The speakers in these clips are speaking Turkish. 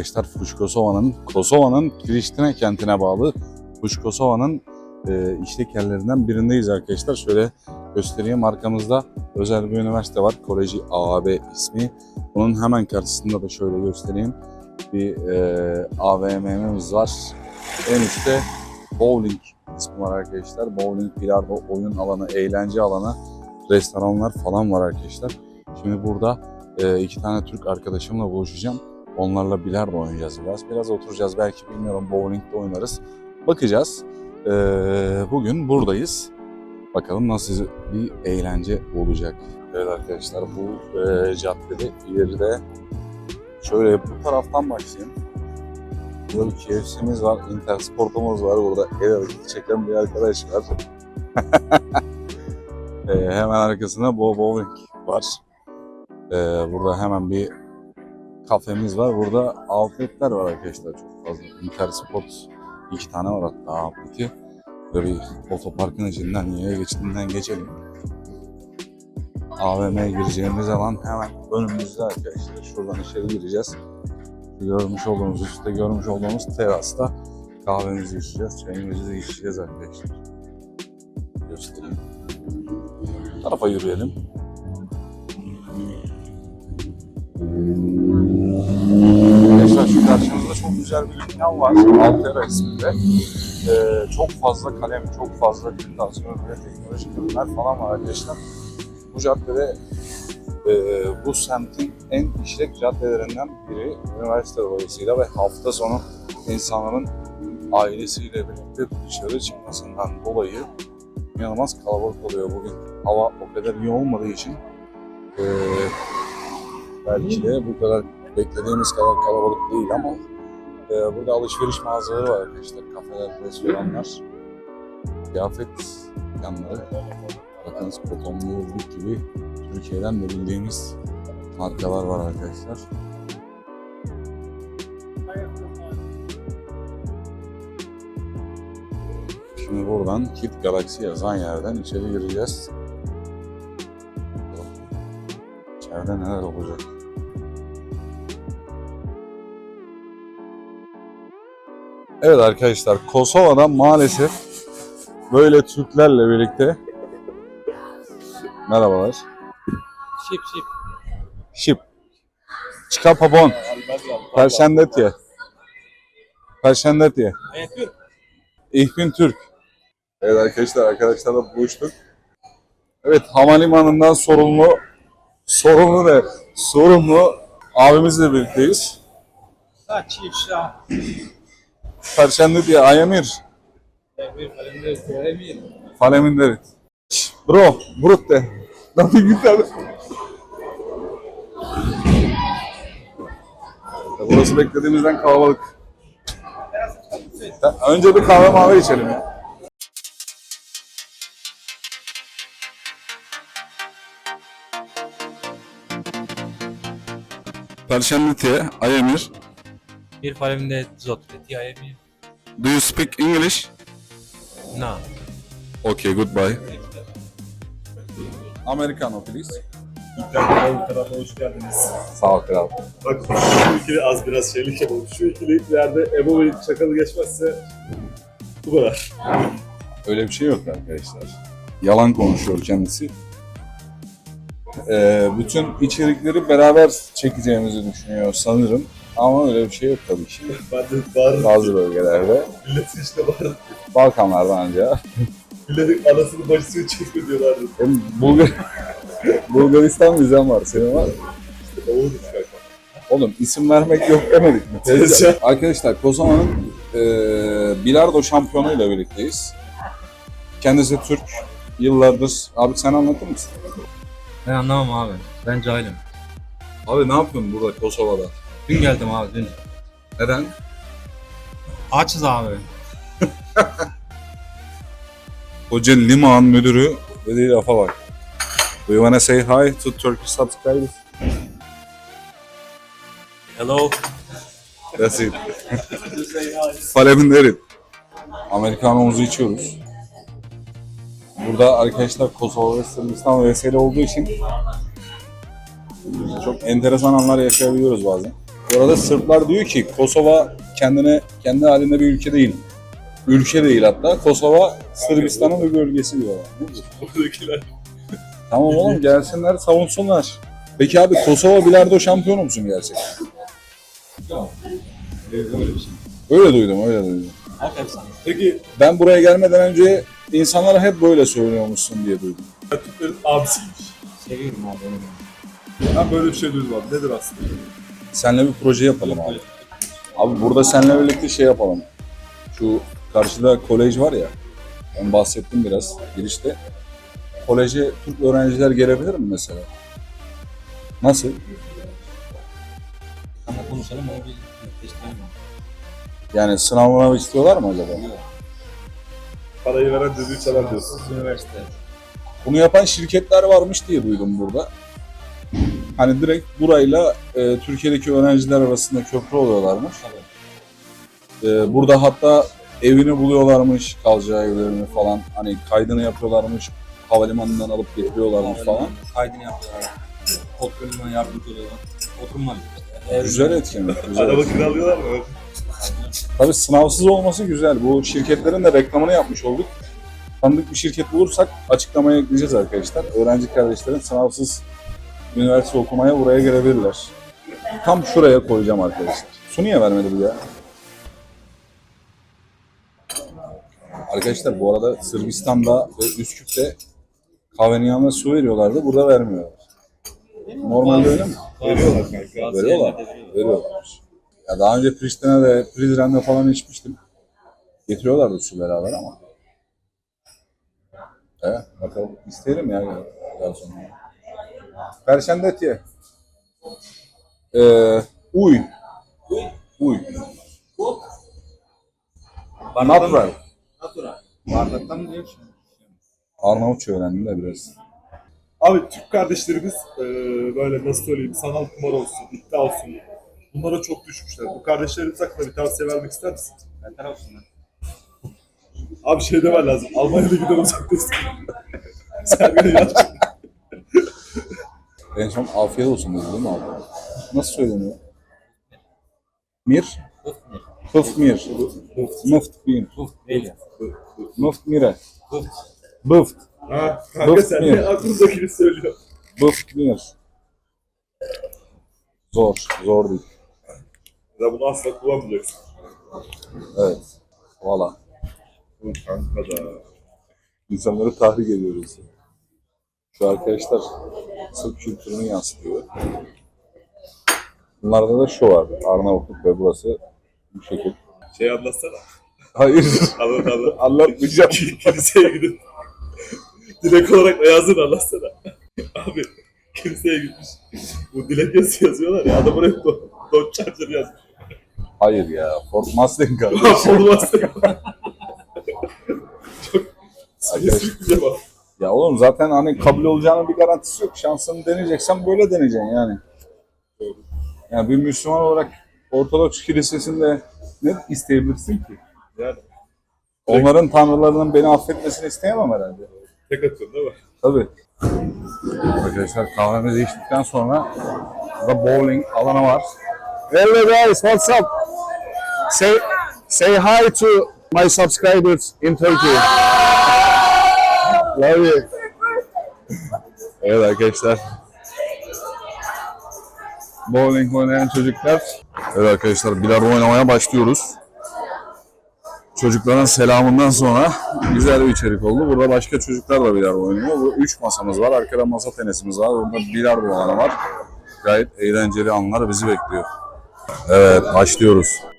arkadaşlar Fuşkosova'nın, Kosova'nın Priştine kentine bağlı Fuşkosova'nın e, işlek yerlerinden birindeyiz arkadaşlar. Şöyle göstereyim arkamızda özel bir üniversite var. Koleji AAB ismi. Bunun hemen karşısında da şöyle göstereyim. Bir e, AVM'miz var. En üstte bowling ismi var arkadaşlar. Bowling, bilardo, oyun alanı, eğlence alanı, restoranlar falan var arkadaşlar. Şimdi burada e, iki tane Türk arkadaşımla buluşacağım. Onlarla bilardo oynayacağız biraz. Biraz oturacağız. Belki bilmiyorum bowling'de oynarız. Bakacağız. E, bugün buradayız. Bakalım nasıl bir eğlence olacak. Evet arkadaşlar bu e, caddede ileride şöyle bu taraftan başlayayım. Burada bir KFC'miz var, Intersportumuz var. Burada el hareketi çeken bir arkadaş var. e, hemen arkasında Bo Bowling var. E, burada hemen bir kafemiz var. Burada outletler var arkadaşlar çok fazla. Intersport iki tane var hatta outleti. Böyle otoparkın içinden, yaya geçtiğinden geçelim. AVM'ye gireceğimiz alan hemen önümüzde arkadaşlar. Şuradan içeri gireceğiz. Görmüş olduğumuz, üstte görmüş olduğumuz terasta kahvemizi içeceğiz, çayımızı içeceğiz arkadaşlar. Göstereyim. Tarafa yürüyelim. Arkadaşlar şu karşımızda çok güzel bir dükkan var. Altera isminde. Ee, çok fazla kalem, çok fazla kırtasiyon ve teknolojik ürünler falan var arkadaşlar. Bu caddede e, bu semtin en işlek caddelerinden biri üniversite dolayısıyla ve hafta sonu insanların ailesiyle birlikte dışarı çıkmasından dolayı inanılmaz kalabalık oluyor bugün. Hava o kadar iyi olmadığı için e, belki de bu kadar beklediğimiz kadar kalabalık değil ama e, burada alışveriş mağazaları var arkadaşlar. Kafeler, restoranlar, kıyafet dükkanları. Bakınız kotonlu gibi Türkiye'den de bildiğimiz markalar var arkadaşlar. Şimdi buradan Kit Galaxy yazan yerden içeri gireceğiz. İçeride neler olacak? Evet arkadaşlar Kosova'da maalesef böyle Türklerle birlikte Merhabalar. Şip şip. Şip. Çıka papon. Perşendetje. Evet Türk. Ich bin Türk. Evet arkadaşlar arkadaşlarla buluştuk. Evet havalimanından sorumlu sorumlu ne? Sorumlu abimizle birlikteyiz. Ha çift şah. Perşendetje Ayamir. Emir. Faleminderit. Bro, brutte. Nothing güzel. Burası beklediğimizden kalabalık. Önce bir kahve mavi içelim ya. Perşembe Ayemir. Bir falemde zotreti Emir. Do you speak English? Na. Okay, goodbye. Americano please. İlker tarafa hoş geldiniz. Sağ ol kral. Bak şu ikili az biraz şeylik yapalım. Şu ikililerde Ebo ve Çakalı geçmezse bu kadar. Öyle bir şey yok arkadaşlar. Yalan konuşuyor kendisi. Ee, bütün içerikleri beraber çekeceğimizi düşünüyor sanırım. Ama öyle bir şey yok tabii ki. Bazı bölgelerde. Milleti işte bağırırım. Balkanlarda anca. Milletin anasını bacısını çekme diyorlardı. Hem Bulgar... Bulgaristan vizem var. Senin var mı? İşte oğlum. Oğlum isim vermek yok demedik mi? Arkadaşlar Kosova'nın e, bilardo şampiyonuyla birlikteyiz. Kendisi Türk. Yıllardır... Abi sen anlatır mısın? Ben anlamam abi. Ben cahilim. Abi ne yapıyorsun burada Kosova'da? Dün geldim abi dün. Neden? Açız abi. Hoca Liman müdürü dediği lafa bak. Do you wanna say hi to Turkish subscribers? Hello. That's it. Faleminderit. Amerikanomuzu içiyoruz. Burada arkadaşlar Kosova ve Sırbistan vesile olduğu için çok enteresan anlar yaşayabiliyoruz bazen. Bu arada Sırplar diyor ki Kosova kendine kendi halinde bir ülke değil. Ülke değil hatta. Kosova Sırbistan'ın bir bölgesi diyorlar. Buradakiler. Tamam oğlum gelsinler savunsunlar. Peki abi Kosova bilardo şampiyonu musun gerçekten? Öyle duydum, öyle duydum. Aferin sana. Peki Ben buraya gelmeden önce insanlara hep böyle söylüyormuşsun diye duydum. Türklerin abisiymiş. Seviyorum abi onu. Ben böyle bir şey duydum abi. Nedir aslında? Seninle bir proje yapalım abi. Abi burada seninle birlikte şey yapalım. Şu karşıda kolej var ya. Ben bahsettim biraz girişte. Koleje Türk öğrenciler gelebilir mi mesela? Nasıl? Ama konuşalım onu bir netleştirelim. Yani sınavına istiyorlar mı acaba? Parayı veren düdüğü çalar diyorsun. Üniversite. Bunu yapan şirketler varmış diye duydum burada. Hani direkt burayla e, Türkiye'deki öğrenciler arasında köprü oluyorlarmış. E, burada hatta evini buluyorlarmış, kalacağı evlerini falan. Hani kaydını yapıyorlarmış, havalimanından alıp getiriyorlarmış falan. Kaydını yapıyorlar. Oturumuna yardımcı oluyorlar. Ev- Güzel etkinlik, güzel Araba etkinlik. kiralıyorlar mı? Tabii sınavsız olması güzel. Bu şirketlerin de reklamını yapmış olduk. Tanıdık bir şirket bulursak açıklamaya ekleyeceğiz arkadaşlar. Öğrenci kardeşlerin sınavsız üniversite okumaya buraya gelebilirler. Tam şuraya koyacağım arkadaşlar. Su niye vermedi bu ya? Arkadaşlar bu arada Sırbistan'da ve Üsküp'te kahvenin yanına su veriyorlardı. Burada vermiyorlar. Normalde öyle mi? Veriyorlar Veriyorlar. veriyorlar. Ya daha önce Prizren'de falan içmiştim. Getiriyorlardı su beraber ama. Evet, bakalım. İsteyelim ya sonra. Perşembetiye. Ee, uy. Uy. Natural. Natural. Bardaktan mı? Arnavutça öğrendim de biraz. Abi Türk kardeşlerimiz eee, böyle nasıl söyleyeyim sanal kumar olsun, iddia olsun. Bunlara çok düşmüşler. Bu kardeşlerimiz hakkında bir tavsiye vermek ister misin? Beter olsun lan. Abi şey demen lazım. Almanya'da gider uzaktasın. Sen gene yaz. En son afiyet olsun dedi değil mi abi? Nasıl söyleniyor? Mir? Pıfmir. Mıft bin. Uf değil ya. Mıft mire. Uf. Bıft. Ha, kanka sen ne aklındakini söylüyor. Bıft mir. Zor. Zor değil. Ya bunu asla kullanmayacaksın. Evet. Valla. Bu kanka da. İnsanları tahrik ediyoruz. Şu arkadaşlar Sırp kültürünü yansıtıyor. Bunlarda da şu var. Arnavutluk ve burası bu şekil. Şey anlatsana. Hayır. Anlat anlat. Anlatmayacağım. Kiliseye gidip dilek olarak Ayaz'ını anlatsana. Abi kiliseye gitmiş. Bu dilek yazısı yazıyorlar ya. Adam oraya do Dodge Charger yazmış. Hayır ya. Ford Mustang kardeşim. Olmaz da. Çok spesifik bir cevap. Ya oğlum zaten hani kabul olacağının bir garantisi yok. Şansını deneyeceksen böyle deneyeceksin yani. Yani bir Müslüman olarak Ortodoks kilisesinde ne isteyebilirsin ki? Yani Onların tanrılarının beni affetmesini isteyemem herhalde. tek atıyorsun değil mi? Tabii. Arkadaşlar kahvemizi içtikten sonra burada bowling alanı var. Hello guys, what's up? Say say hi to my subscribers in Turkey. Love you. Evet arkadaşlar. Bowling oynayan çocuklar. Evet arkadaşlar bilardo oynamaya başlıyoruz. Çocukların selamından sonra güzel bir içerik oldu. Burada başka çocuklar da bilardo oynuyor. Bu üç masamız var. Arkada masa tenisimiz var. Burada bilardo alanı var. Gayet eğlenceli anlar bizi bekliyor. Evet başlıyoruz.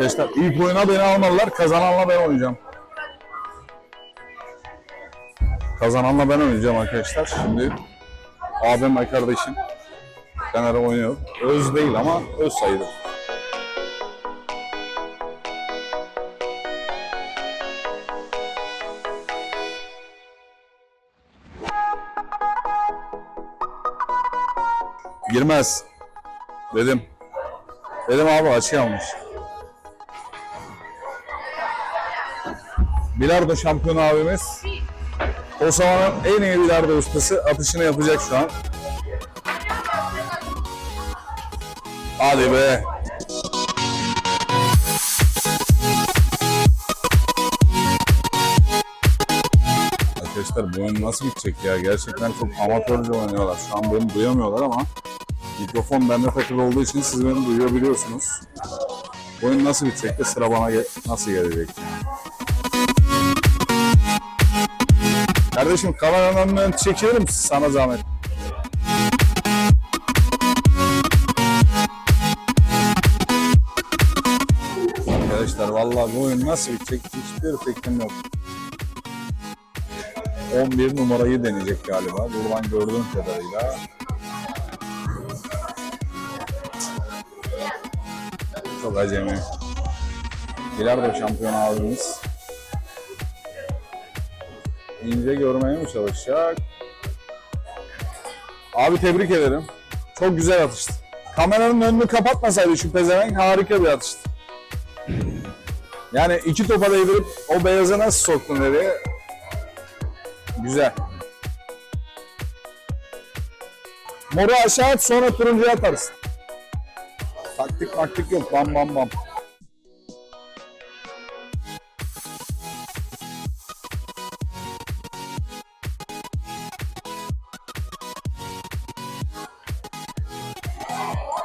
Arkadaşlar ilk oyuna beni almalılar. Kazananla ben oynayacağım. Kazananla ben oynayacağım arkadaşlar. Şimdi abim ve kardeşim kenara oynuyor. Öz değil ama öz sayılır. Girmez. Dedim. Dedim abi açı yanlış. Bilardo şampiyonu abimiz Kosova'nın en iyi bilardo ustası atışını yapacak şu an. Hadi be. Arkadaşlar bu oyun nasıl gidecek ya? Gerçekten çok amatörce oynuyorlar. Şu an beni duyamıyorlar ama mikrofon bende takılı olduğu için siz beni duyabiliyorsunuz. Bu oyun nasıl bitecek de sıra bana ge- nasıl gelecek? Kardeşim kameranın önüne çekiyorum sana zahmet. Arkadaşlar vallahi bu oyun nasıl bitecek hiçbir fikrim yok. 11 numarayı deneyecek galiba. Buradan gördüğüm kadarıyla. Çok acemi. Bilardo şampiyonu abimiz. İnce görmeye mi çalışacak? Abi tebrik ederim. Çok güzel atıştı. Kameranın önünü kapatmasaydı şu pezevenk harika bir atıştı. Yani iki topa değdirip o beyazı nasıl soktun nereye? Güzel. Moru aşağı at sonra turuncuya atarsın. Taktik maktik yok. Bam bam bam.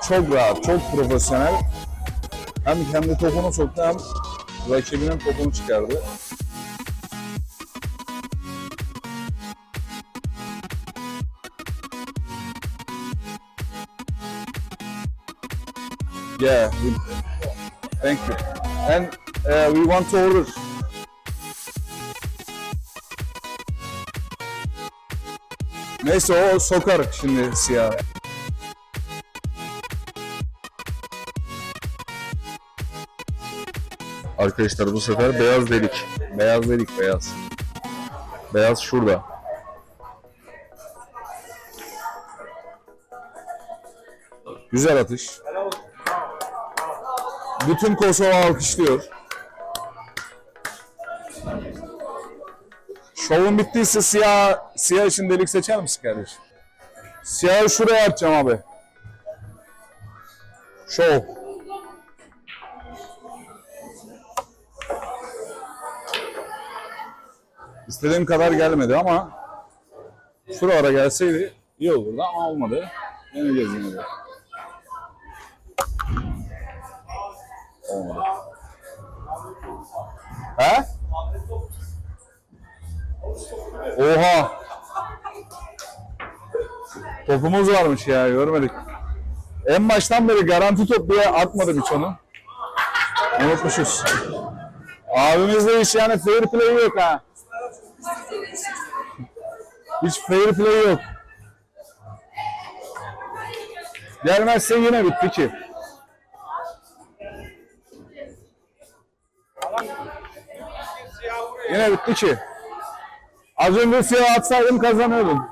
Çok rahat, çok profesyonel. Hem kendi topunu soktu hem rakibinin topunu çıkardı. Yeah, thank you. And uh, we want to order. Neyse o sokar şimdi siyah. Arkadaşlar bu sefer beyaz delik. Beyaz delik beyaz. Beyaz şurada. Güzel atış. Bütün Kosova alkışlıyor. Şovun bittiyse siyah siyah için delik seçer misin kardeşim? Siyahı şuraya atacağım abi. Şov. İstediğim kadar gelmedi ama şuralara gelseydi iyi olurdu ama olmadı. Deneyeceğiz yine de. Olmadı. He? Oha! Topumuz varmış ya görmedik. En baştan beri garanti top diye atmadım hiç onu. Unutmuşuz. Abimizde hiç yani fair play yok ha. Hiç fair play yok. Gelmezse yine bitti ki. Yine bitti ki. Az önce siyah atsaydım kazanıyordum.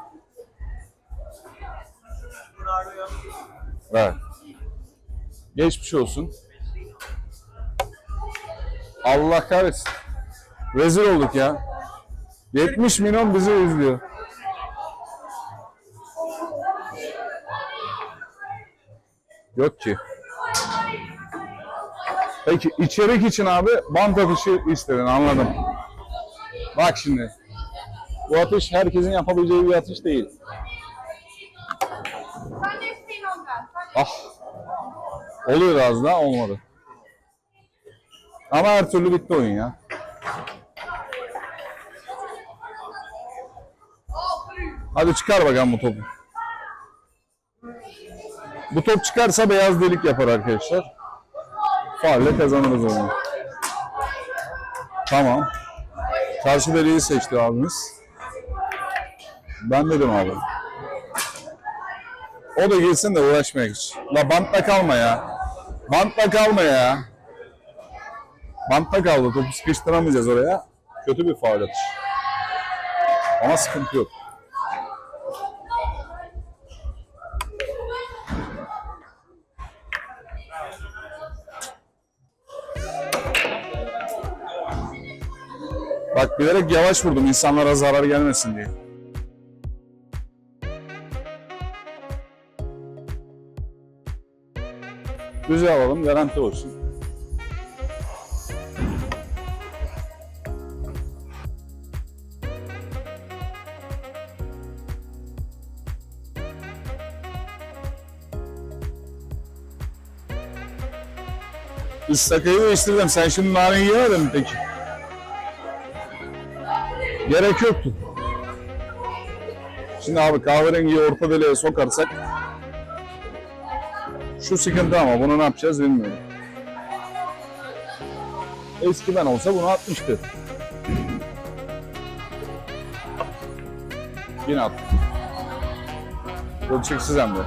Evet. Geçmiş olsun. Allah kahretsin. Rezil olduk ya. 70 milyon bizi izliyor. Yok ki. Peki içerik için abi bant atışı istedin anladım. Bak şimdi. Bu atış herkesin yapabileceği bir atış değil. Ah. Oluyor az daha olmadı. Ama her türlü bitti oyun ya. Hadi çıkar bakalım bu topu. Bu top çıkarsa beyaz delik yapar arkadaşlar. Faulle kazanırız oyunu. Tamam. Karşı deliği seçti abimiz. Ben dedim abi. O da girsin de uğraşmayak hiç. La bantla kalma ya. Bantla kalma ya. Bantla kaldı. Topu sıkıştıramayacağız oraya. Kötü bir faul atış. Ama sıkıntı yok. Bak yavaş vurdum insanlara zarar gelmesin diye. Düze alalım garanti olsun. Istakayı değiştirdim. Sen şimdi naneyi yemedin mi peki? Gerek yoktu. Şimdi abi kahverengiyi orta deliğe sokarsak şu sıkıntı ama bunu ne yapacağız bilmiyorum. Eski ben olsa bunu atmıştı. Yine attım. Ölçeksiz hem de.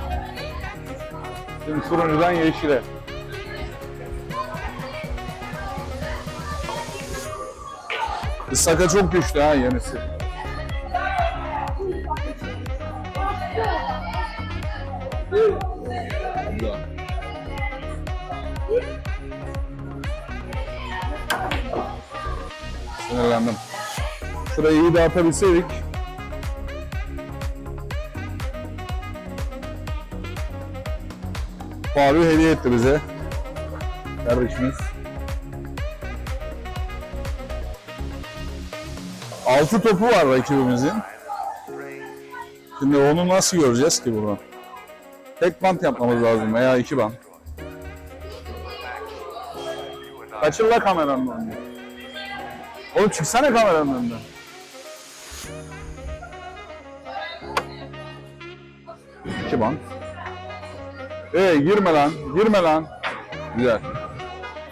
Şimdi turuncudan yeşile. Isaka çok güçlü ha yenisi. Sinirlendim. Şurayı iyi dağıtabilseydik. Fabi hediye etti bize. Kardeşimiz. Altı topu var rakibimizin. Şimdi onu nasıl göreceğiz ki buradan? Tek bant yapmamız lazım veya iki bant. Kaçır la kameranın önüne. Oğlum çıksana kameranın önünden. İki bant. Ee girme lan, girme lan. Güzel.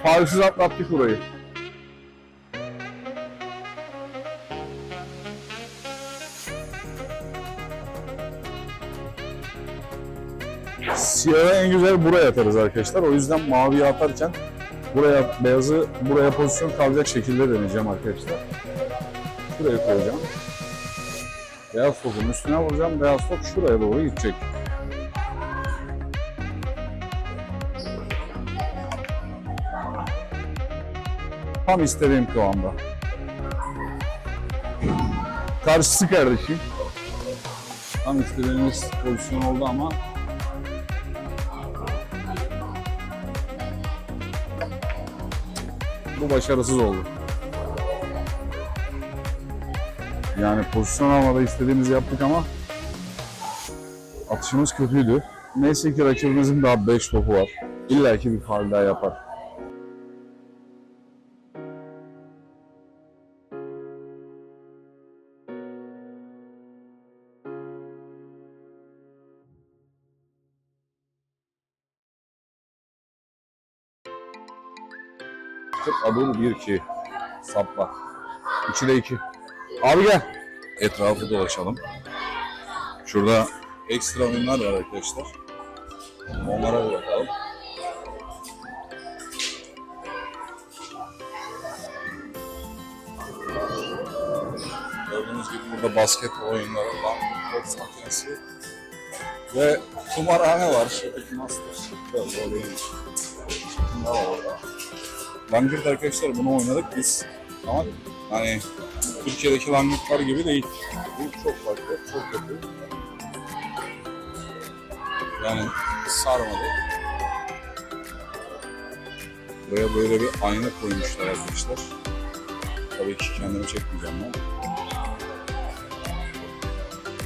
Faulsüz atlattık burayı. Siyahı en güzel buraya atarız arkadaşlar. O yüzden maviyi atarken buraya beyazı buraya pozisyon kalacak şekilde deneyeceğim arkadaşlar. Şuraya koyacağım. Beyaz topun üstüne vuracağım. Beyaz top şuraya doğru gidecek. Tam istediğim kıvamda. Karşısı kardeşim. Tam istediğimiz pozisyon oldu ama bu başarısız oldu. Yani pozisyon almada istediğimizi yaptık ama atışımız kötüydü. Neyse ki rakibimizin daha 5 topu var. İlla ki bir faul daha yapar. Tıp adur 1 2 sapla. 3'de 2. Abi gel. Etrafı dolaşalım. Şurada ekstra oyunlar var arkadaşlar. Onlara bir bakalım. Gördüğünüz gibi burada basketbol oyunları. Boks makinesi. Ve kumarhane var. Şuradaki master. Böyle. Ne var orada? Langırt arkadaşlar bunu oynadık biz. Ama hani Türkiye'deki langırtlar gibi değil. Bu çok farklı, çok kötü. Yani sarmadı. Buraya böyle bir ayna koymuşlar arkadaşlar. Tabii ki kendimi çekmeyeceğim ben.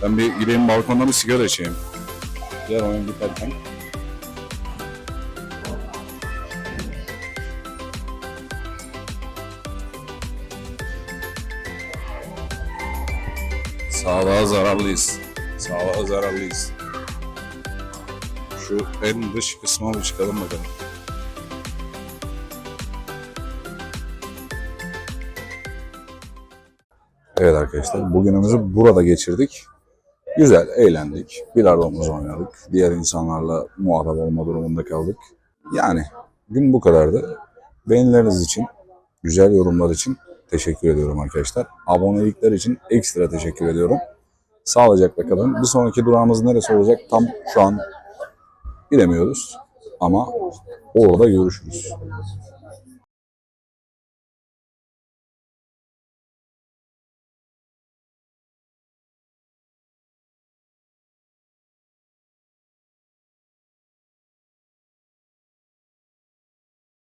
Ben bir gideyim balkonda bir sigara içeyim. Diğer oyun biterken. Zararlıyız. Sağlığa zararlıyız. Şu en dış kısma bir çıkalım bakalım. Evet arkadaşlar bugünümüzü burada geçirdik. Güzel, eğlendik. Bilardomuzu oynadık. Diğer insanlarla muhatap olma durumunda kaldık. Yani gün bu kadardı. Beğenileriniz için, güzel yorumlar için teşekkür ediyorum arkadaşlar. Abonelikler için ekstra teşekkür ediyorum. Sağlıcakla kalın. Bir sonraki durağımız neresi olacak tam şu an bilemiyoruz. Ama orada görüşürüz.